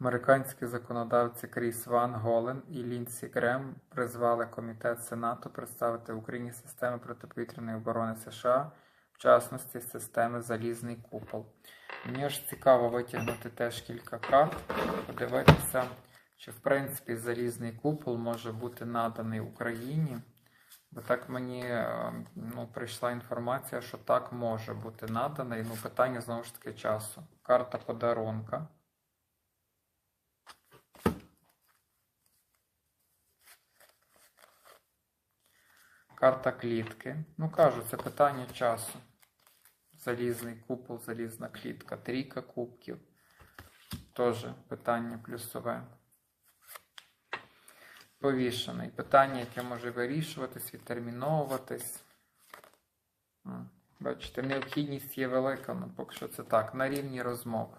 Американські законодавці Кріс Ван Голен і Лінсі Грем призвали Комітет Сенату представити Україні системи протиповітряної оборони США, в частності системи Залізний купол. Мені ж цікаво витягнути теж кілька карт, подивитися, чи в принципі залізний купол може бути наданий Україні. Бо так мені е, ну, прийшла інформація, що так може бути наданий. Ну, питання знову ж таки часу. Карта подарунка. Карта клітки. Ну, кажу, це питання часу. Залізний купол, залізна клітка, трійка кубків. Теж питання плюсове. Повішений. Питання, яке може вирішуватись, відтерміновуватись. Бачите, необхідність є велика, ну поки що це так, на рівні розмов.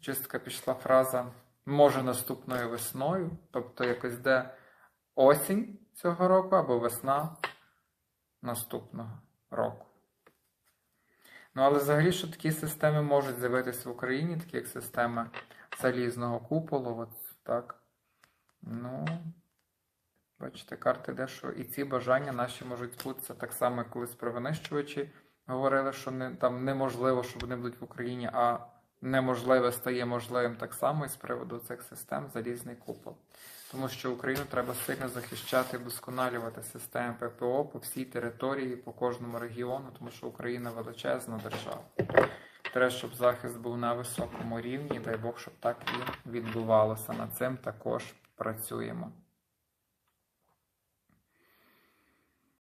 Чистка пішла фраза може наступною весною, тобто якось де осінь цього року або весна наступного року. Ну, але взагалі, що такі системи можуть з'явитися в Україні, такі як система залізного куполу, от так. Ну, бачите, карти де що і ці бажання наші можуть збутися так само, як колись про винищувачі говорили, що не, там неможливо, що вони будуть в Україні, а неможливе стає можливим так само і з приводу цих систем залізний купол. Тому що Україну треба сильно захищати, вдосконалювати системи ППО по всій території, по кожному регіону, тому що Україна величезна держава. Треба, щоб захист був на високому рівні, дай Бог, щоб так і відбувалося. Над цим також працюємо.